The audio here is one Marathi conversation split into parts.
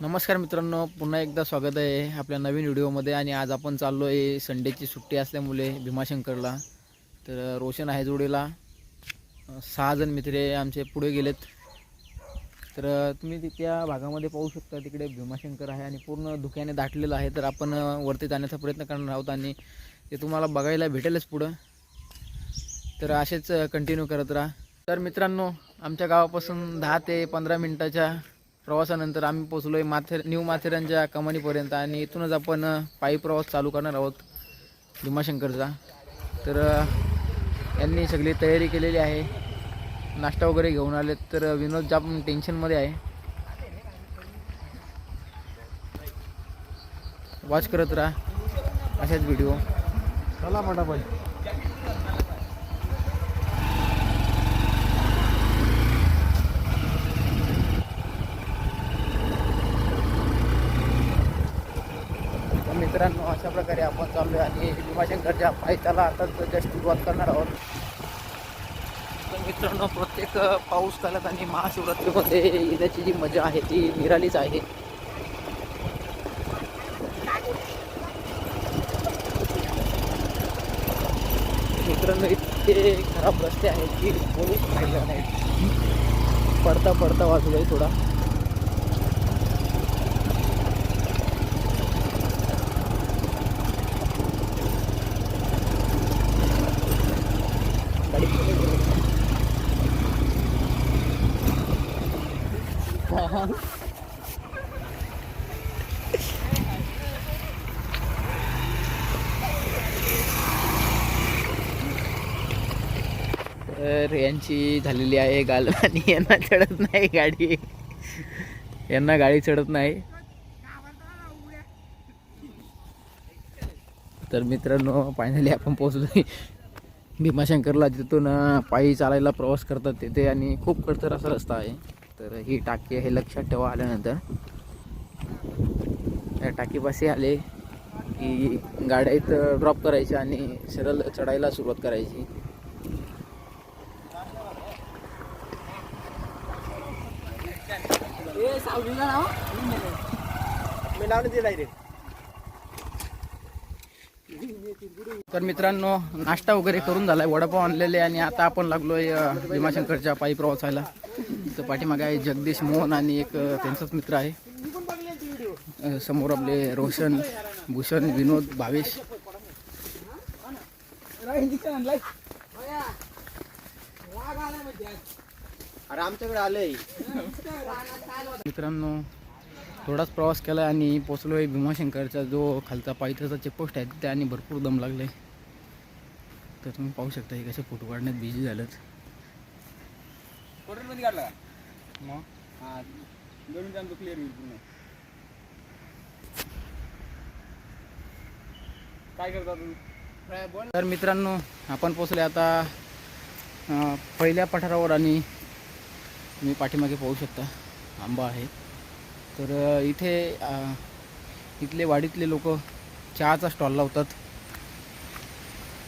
नमस्कार मित्रांनो पुन्हा एकदा स्वागत आहे आपल्या नवीन व्हिडिओमध्ये आणि आज आपण चाललो आहे संडेची सुट्टी असल्यामुळे भीमाशंकरला. तर रोशन आहे जोडीला. सहा जण मित्र आमचे पुढे गेलेत. तर तुम्ही त्या भागामध्ये पाहू शकता तिकडे भीमाशंकर आहे आणि पूर्ण धुक्याने दाटलेलं आहे. तर आपण वरती जाण्याचा प्रयत्न करणार आहोत आणि ते तुम्हाला बघायला भेटेलच पुढं. तर असेच कंटिन्यू करत राहा. तर मित्रांनो आमच्या गावापासून दहा ते पंधरा मिनटाच्या प्रवासानंतर आम्ही पोचलो आहे माथेर न्यू माथेरानच्या कमानीपर्यंत आणि इथूनच आपण पायी प्रवास चालू करणार आहोत भीमाशंकरचा. तर यांनी सगळी तयारी केलेली आहे. नाश्ता वगैरे घेऊन आले तर विनोद जाम टेन्शनमध्ये आहे. वॉच करत राहा. अशाच व्हिडिओ चला पटापट. मित्रांनो अशा प्रकारे आपण चाललो आहे आणि भीमाशंकरच्या पायथ्याला आता जस्ट सुरुवात करणार आहोत. तर मित्रांनो प्रत्येक पाऊस काळात आणि महाशिवरात्रीमध्ये येण्याची जी मजा आहे ती निरालीच आहे. मित्रांनो इतके खराब रस्ते आहेत की पोलीस राहिला नाही. पडता पडता वाजू आहे थोडा. तर यांची झालेली आहे गाल आणि यांना चढत नाही गाडी. यांना गाडी चढत नाही. तर मित्रांनो फायनली आपण पोहोचलो भीमाशंकरला जिथून पायी चालायला प्रवास करतात तिथे आणि खूप कडतर असा रस्ता आहे. तर ही टाकी हे लक्षात ठेवा आल्यानंतर. या टाकीपाशी आले की गाड्या इथं ड्रॉप करायची आणि सरळ चढायला सुरुवात करायची. मी नाव दिला रे तर मित्रांनो नाश्ता वगैरे करून झालाय. वडापाव आणलेले आणि आता आपण लागलोय भीमाशंकरच्या पायी प्रवासाला तर पाठीमागे आहे जगदीश मोहन आणि एक त्यांचाच मित्र आहे. समोर आपले रोशन भूषण विनोद भावेश. अरे आमच्याकडे आलंय मित्रांनो थोडाच प्रवास केला आणि पोचलो आहे भीमाशंकरचा जो खालचा पायथ्याचा चेकपोस्ट आहे तिथे आणि भरपूर दम लागले तर तुम्ही पाहू शकता हे कसे फोटो काढण्यात बिझी काढला मग? हा दोन मिनिटांचं क्लिअर होईल पूर्ण. काय करता तर मित्रांनो आपण पोचले आता पहिल्या पठारावर आणि तुम्ही पाठीमागे पाहू शकता आंबा आहे. तर इथे इथले वाडीतले लोक चहाचा स्टॉल लावतात.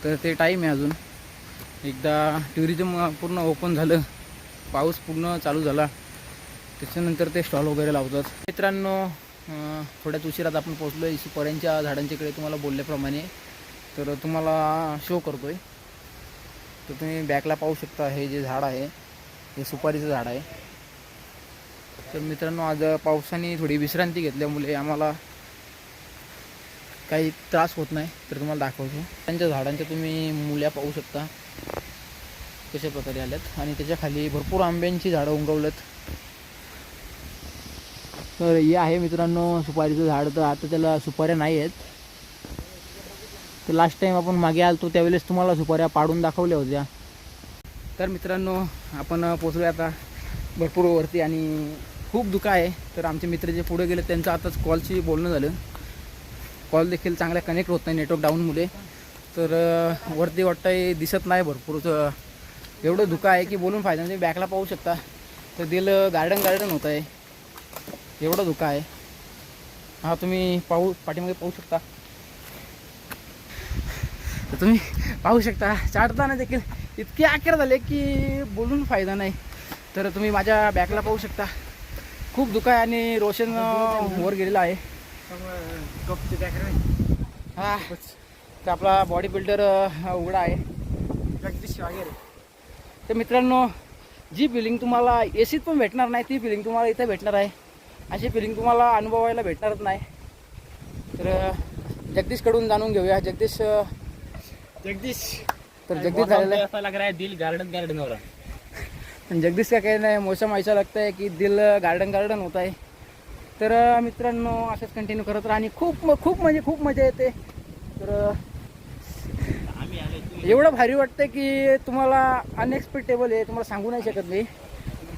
तर ते टाईम आहे अजून. एकदा टुरिझम पूर्ण ओपन झालं. पाऊस पूर्ण चालू झाला. त्याच्यानंतर ते स्टॉल वगैरे लावतात. मित्रांनो थोड्याच उशिरात आपण पोचलो आहे सुपाऱ्यांच्या झाडांच्याकडे तुम्हाला बोलल्याप्रमाणे. तर तुम्हाला शो करतो आहे तर तुम्ही बॅकला पाहू शकता हे जे झाड आहे. हे सुपारीचं झाड आहे. तर मित्रांनो आज पावसाने थोडी विश्रांती घेतल्यामुळे आम्हाला काही त्रास होत नाही तर तुम्हाला दाखवतो. त्यांच्या झाडांच्या तुम्ही मुल्या पाहू शकता कशा प्रकारे आल्यात. आणि त्याच्याखाली भरपूर आंब्यांची झाडं उगवलेत तर हे आहे मित्रांनो सुपारीचं झाड. तर आता त्याला सुपाऱ्या नाही आहेत. तर लास्ट टाईम आपण मागे आलतो त्यावेळेस तुम्हाला सुपाऱ्या पाडून दाखवल्या होत्या. तर मित्रांनो आपण पोचलो आता भरपूर वरती आणि खूप दुःख आहे. तर आमचे मित्र जे पुढे गेले त्यांचं आताच कॉलशी बोलणं झालं. कॉल देखील चांगला कनेक्ट होत नाही नेटवर्क डाऊनमुळे तर वरती वाटतंय दिसत नाही भरपूर. एवढं धुकं आहे की बोलून फायदा नाही. बॅकला पाहू शकता. तर दिल गार्डन गार्डन होत आहे. एवढं धुकं आहे. हा तुम्ही पाहू पाठीमागे पाहू शकता. तर तुम्ही पाहू शकता चढताना देखील इतके आखेर झाले की बोलून फायदा नाही. तर तुम्ही माझ्या बॅकला पाहू शकता. खूप दुःख आहे आणि रोशन वर गेलेला आहे. हा. तर आपला बॉडी बिल्डर उघडा आहे. जगदीश वगैरे. तर मित्रांनो जी फिलिंग तुम्हाला ए सीत पण भेटणार नाही ती फिलिंग तुम्हाला इथे भेटणार आहे. अशी फिलिंग तुम्हाला अनुभवायला भेटणारच नाही. तर जगदीशकडून जाणून घेऊया. जगदीश जगदीश. तर जगदीश झालेला है दिल गार्डन गार्डन रहा पण जगदीश का कहना है मौसम ऐसा लगता है की दिल गार्डन गार्डन होत आहे तर मित्रांनो असंच कंटिन्यू करत राहा आणि खूप खूप म्हणजे खूप मजा येते. तर एवढं भारी वाटतं की तुम्हाला अनएक्सपेक्टेबल आहे तुम्हाला सांगू नाही शकत मी.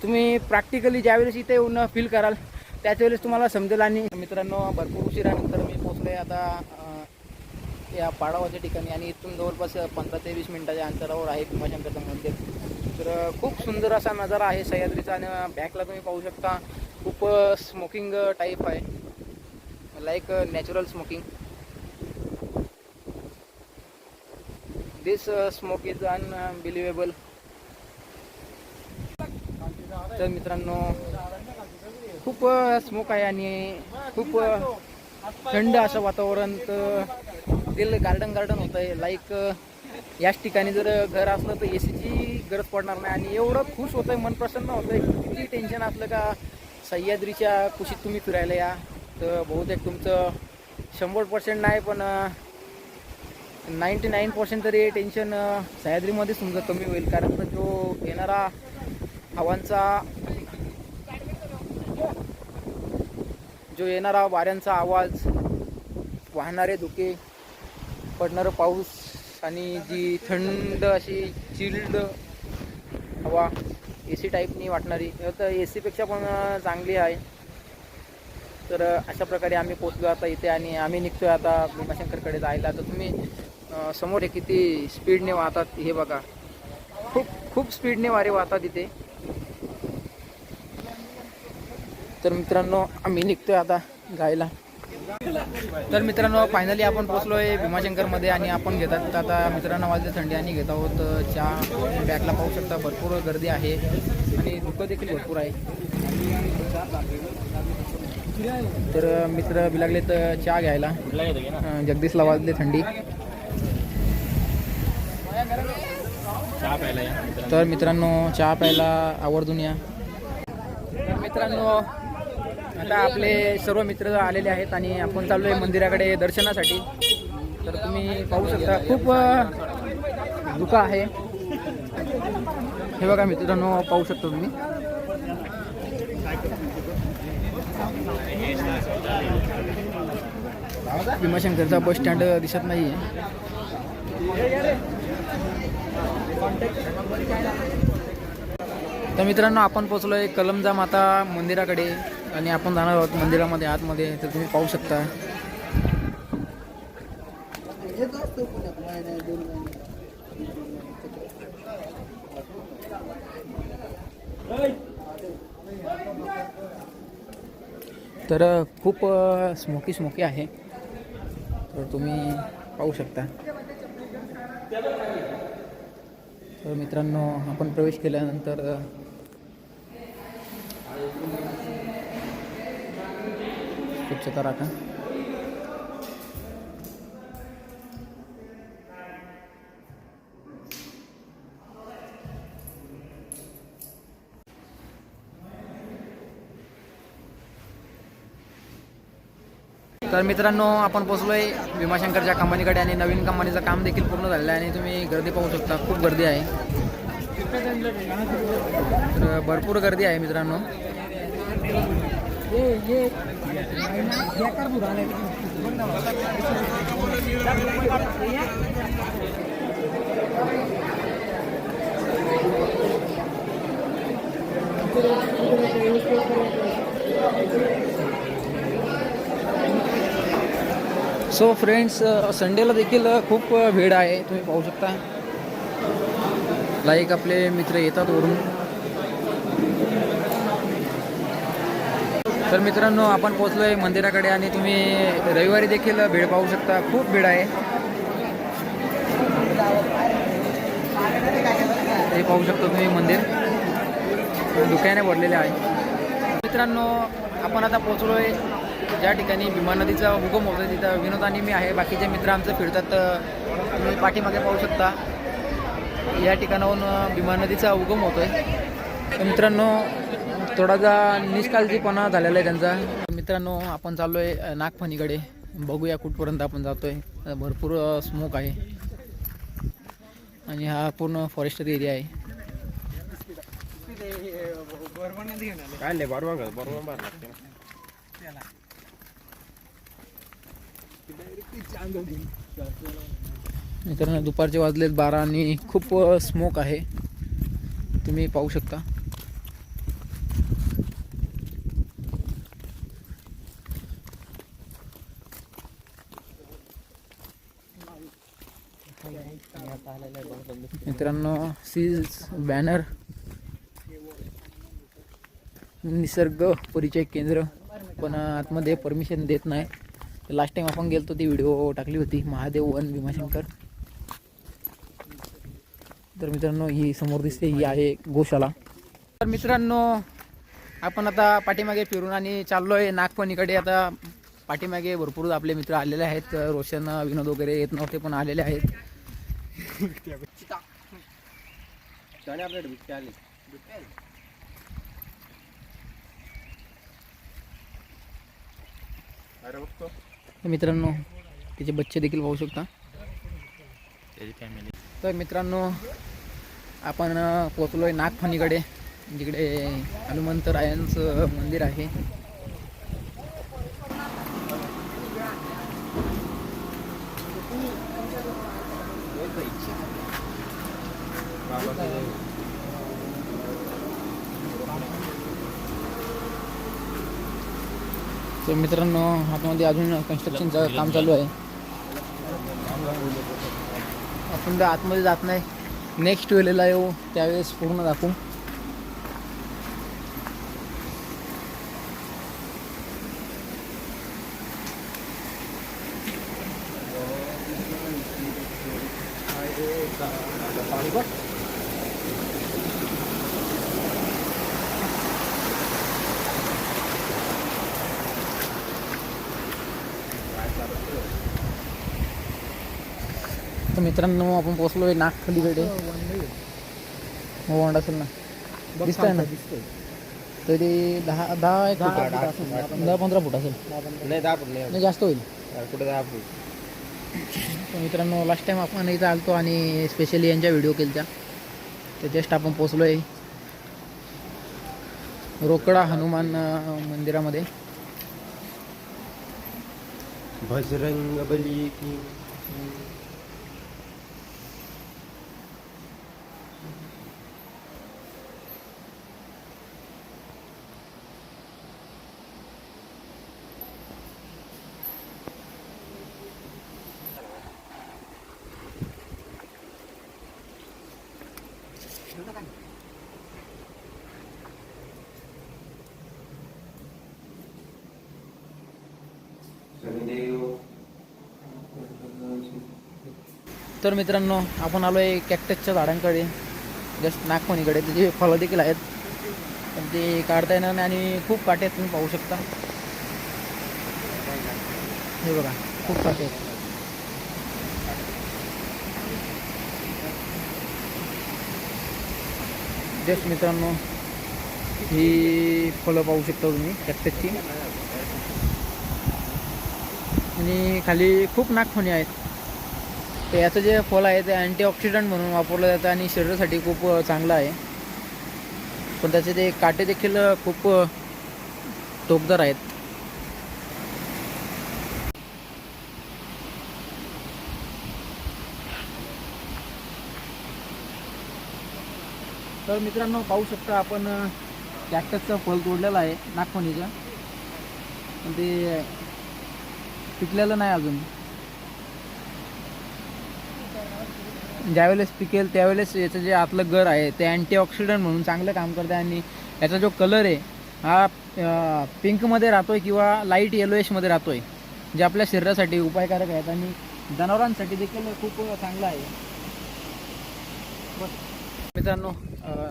तुम्ही प्रॅक्टिकली ज्यावेळेस इथे येऊन फील कराल त्याच वेळेस तुम्हाला समजेल आणि मित्रांनो भरपूर उशिरानंतर मी पोचलो आहे आता या पाडावाच्या ठिकाणी आणि इथून जवळपास पंधरा ते वीस मिनिटाच्या अंतरावर आहे भीमाशंकरचं मंदिर. तर खूप सुंदर असा नजारा आहे सह्याद्रीचा आणि बॅकला तुम्ही पाहू शकता खूप स्मोकिंग टाईप आहे. Like natural smoking this smoke is unbelievable तर मित्रांनो खूप स्मोक आहे आणि खूप थंड असं वातावरण तर दिल गार्डन गार्डन होतं आहे लाईक याच ठिकाणी जर घर असलं तर ए सीची गरज पडणार नाही. आणि एवढं खुश होतं आहे मन प्रसन्न होतं आहे किती टेन्शन असलं का सह्याद्रीच्या कुशीत तुम्ही फिरायला या. तर बहुतेक तुमचं शंभर पर्सेंट नाही पण नाईंटी नाईन पर्सेंट तरी टेन्शन सह्याद्रीमध्येच तुमचं कमी होईल. कारण का जो येणारा हवांचा जो येणारा वाऱ्यांचा आवाज वाहणारे धुके पडणारं पाऊस आणि जी थंड अशी चिल्ड हवा ए सी टाईपनी वाटणारी तर ए सीपेक्षा पण चांगली आहे. तर अशा प्रकारे आम्ही पोचलो आता इथे आणि आम्ही निघतोय आता भीमाशंकरकडे जायला. तर तुम्ही समोर हे किती स्पीडने वाहतात हे बघा. खूप खूप स्पीडने वारे वाहतात इथे. तर मित्रांनो आम्ही निघतोय आता गायला तर मित्रांनो फायनली आपण पोचलो आहे भीमाशंकरमध्ये आणि आपण घेतात आता मित्रांनो वाजले थंडी आणि घेत आहोत चहा बॅगला पाहू शकता भरपूर गर्दी आहे आणि धुकं देखील भरपूर आहे. तर मित्र बिलागले तर चहा घ्यायला. जगदीशला वाजले थंडी. तर मित्रांनो चहा प्यायला आवर्जून या. मित्रांनो आता आपले सर्व मित्र आलेले आहेत आणि आपण चाललो आहे मंदिराकडे दर्शनासाठी. तर तुम्ही पाहू शकता खूप दुःख आहे. हे बघा मित्रांनो पाहू शकतो तुम्ही. भीमाशंकरचा बस स्टँड दिसत नाही तर मित्रांनो आपण पोचलो आहे कलमजा माता मंदिराकडे. आणि आपण जाणार आहोत मंदिरामध्ये आतमध्ये तर तुम्ही पाहू शकता. तर खूप स्मोकी स्मोकी आहे. तर तुम्ही पाहू शकता. तर मित्रांनो आपण प्रवेश केल्यानंतर स्वच्छता राखा तर मित्रांनो आपण पोचलोय भीमाशंकरच्या कंपनीकडे आणि नवीन कंपनीचं काम देखील पूर्ण झालेलं आहे आणि तुम्ही गर्दी पाहू शकता खूप गर्दी आहे. तर भरपूर गर्दी आहे मित्रांनो. सो फ्रेंड्स संडेला देखील uh, खूप uh, भीड आहे. तुम्ही पाहू शकता. लाईक आपले मित्र येतात वरून. तर मित्रांनो आपण पोचलो आहे मंदिराकडे आणि तुम्ही रविवारी देखील भीड पाहू शकता. खूप भीड आहे. हे पाहू शकता तुम्ही मंदिर. दुकाने भरलेले आहे. मित्रांनो आपण आता पोहोचलोय ज्या ठिकाणी भीमा नदीचा उगम होतो तिथं विनोद आणि मी आहे. बाकीचे मित्र आमचं फिरतात तुम्ही पाठीमागे पाहू शकता. या ठिकाणाहून भीमा नदीचा उगम होतोय. तर मित्रांनो थोडासा निष्काळजीपणा झालेला आहे त्यांचा. मित्रांनो आपण चाललोय अ, नागफणीकडे. बघूया कुठपर्यंत आपण जातोय. भरपूर स्मोक आहे. आणि हा पूर्ण फॉरेस्टरी एरिया आहे. मित्रांनो दुपारचे वाजलेत बारा आणि खूप स्मोक आहे. तुम्ही पाहू शकता. मित्रांनो सीज बॅनर. निसर्ग परिचय केंद्र. पण आतमध्ये परमिशन देत नाही. लास्ट टाइम आपण गेलो ती व्हिडिओ टाकली होती महादेव वन भीमाशंकर. तर मित्रांनो ही समोर दिसते ही आहे गोशाला. तर मित्रांनो आपण आता पाठीमागे फिरून आणि चाललोय नागपणीकडे आता पाठीमागे भरपूर आपले मित्र आलेले आहेत. रोशन विनोद वगैरे येत नव्हते पण आलेले आहेत. त्याने आपल्याकडे बिबटे आले अरे बघतो. तर मित्रांनो तिचे बच्चे देखील पाहू शकता. त्याची फॅमिली तर मित्रांनो आपण अ, पोचलोय नागफणीकडे जिकडे हनुमंतरायांचं मंदिर आहे. तर मित्रांनो आतमध्ये अजून कन्स्ट्रक्शनचं काम चालू आहे. आपण तर आतमध्ये जात नाही. नेक्स्ट वेळेला येऊ त्यावेळेस पूर्ण दाखवू. तर मित्रांनो आपण पोहोचलोय नागखलीकडे. हो वांड असेल ना. दिसतंय ना? तरी दहा दहा एक फूट असेल. दहा पंधरा फूट असेल. नाही दहा फूट. नाही जास्त होईल. कुठे दहा फूट? तर मित्रांनो लास्ट टाइम आपण इथं आलतो आणि स्पेशली यांच्या व्हिडिओ केलत्या. तर जस्ट आपण पोचलोय रोकडा हनुमान मंदिरामध्ये. बजरंग बली की तर मित्रांनो आपण आलो आहे कॅक्टसच्या झाडांकडे. जस्ट नागपणीकडे त्याचे फळं देखील आहेत. पण ते काढता येणार नाही आणि खूप काटे आहेत तुम्ही पाहू शकता. हे बघा खूप काटे आहेत. जस्ट मित्रांनो ही फळं पाहू शकता तुम्ही कॅक्टसची आणि खाली खूप नागफणी आहेत. तर याचं जे फळ आहे ते अँटीऑक्सिडंट म्हणून वापरलं जातं आणि शरीरासाठी खूप चांगलं आहे. पण त्याचे ते काटे देखील खूप टोकदार आहेत. तर मित्रांनो पाहू शकता आपण कॅक्टसचं फल तोडलेलं आहे नागपणीचं पण ते पिकलेलं नाही अजून. ज्यावेळेस पिकेल त्यावेळेस याचं जे आतलं गर आहे ते अँटीऑक्सिडंट म्हणून चांगलं काम करते आणि याचा जो कलर आहे हा पिंकमध्ये राहतो आहे किंवा लाइट येलोएशमध्ये राहतो आहे जे आपल्या शरीरासाठी उपायकारक आहेत आणि जनावरांसाठी देखील खूप चांगलं आहे. मित्रांनो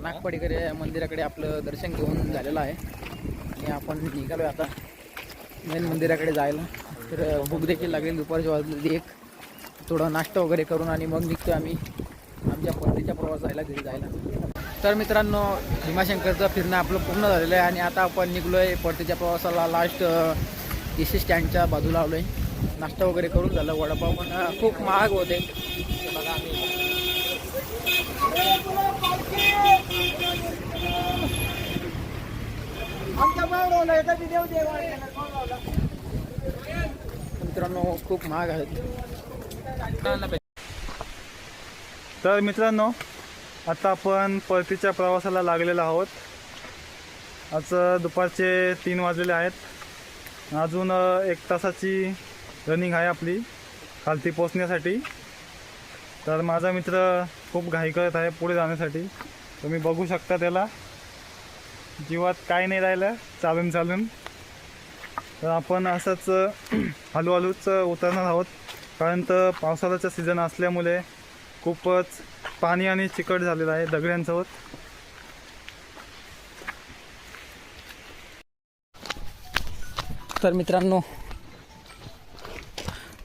नागपाडीकर मंदिराकडे आपलं दर्शन घेऊन झालेलं आहे. आणि आपण निघालो आता मेन मंदिराकडे जायला. तर भूक देखील लागेल दुपारच्या वाजलेली एक. थोडं नाश्ता वगैरे करून आणि मग निघतो आम्ही आमच्या परतीच्या प्रवासाला घरी जायला. तर मित्रांनो भीमाशंकरचं फिरणं आपलं पूर्ण झालेलं आहे आणि आता आपण निघलो आहे परतीच्या प्रवासाला लास्ट सी स्टँडच्या बाजूला आलो आहे नाश्ता वगैरे करून झालं वडापाव पण खूप महाग होते. मित्रांनो खूप महाग आहेत. तर मित्रांनो आता आपण परतीच्या प्रवासाला लागलेलो आहोत. आज दुपारचे तीन वाजलेले आहेत. अजून एक तासाची रनिंग आहे आपली खालती पोचण्यासाठी तर माझा मित्र खूप घाई करत आहे पुढे जाण्यासाठी. तुम्ही बघू शकता त्याला. जीवात काय नाही राहिलं चालून चालून तर आपण असंच हळूहळूच उतरणार आहोत. कारण तर पावसाळ्याचा सीझन असल्यामुळे खूपच पाणी आणि चिकट झालेलं आहे दगड्यांसोबत. तर मित्रांनो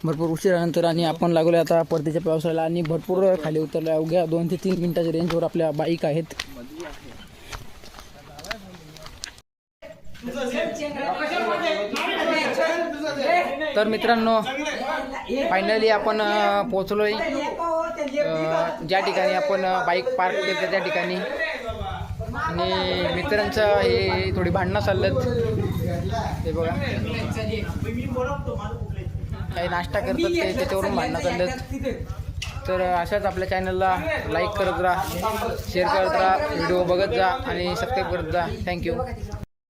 भरपूर उशिरानंतर आणि आपण लागलो आता परतीच्या पावसाळ्याला आणि भरपूर खाली उतरल्या. अवघ्या दोन ते तीन मिनिटाच्या रेंजवर आपल्या बाईक आहेत. तर मित्रांनो फायनली आपण पोचलो ज्या ठिकाणी आपण बाईक पार्क केलं त्या ठिकाणी. आणि मित्रांचं हे थोडी भांडणं चाललं ते बघा. काही नाश्ता करतात ते त्याच्यावरून भांडणं चाललं तर अशाच आपल्या चॅनलला लाईक करत राहा शेअर करत राहा व्हिडिओ बघत जा आणि सबस्क्राईब करत जा. थँक्यू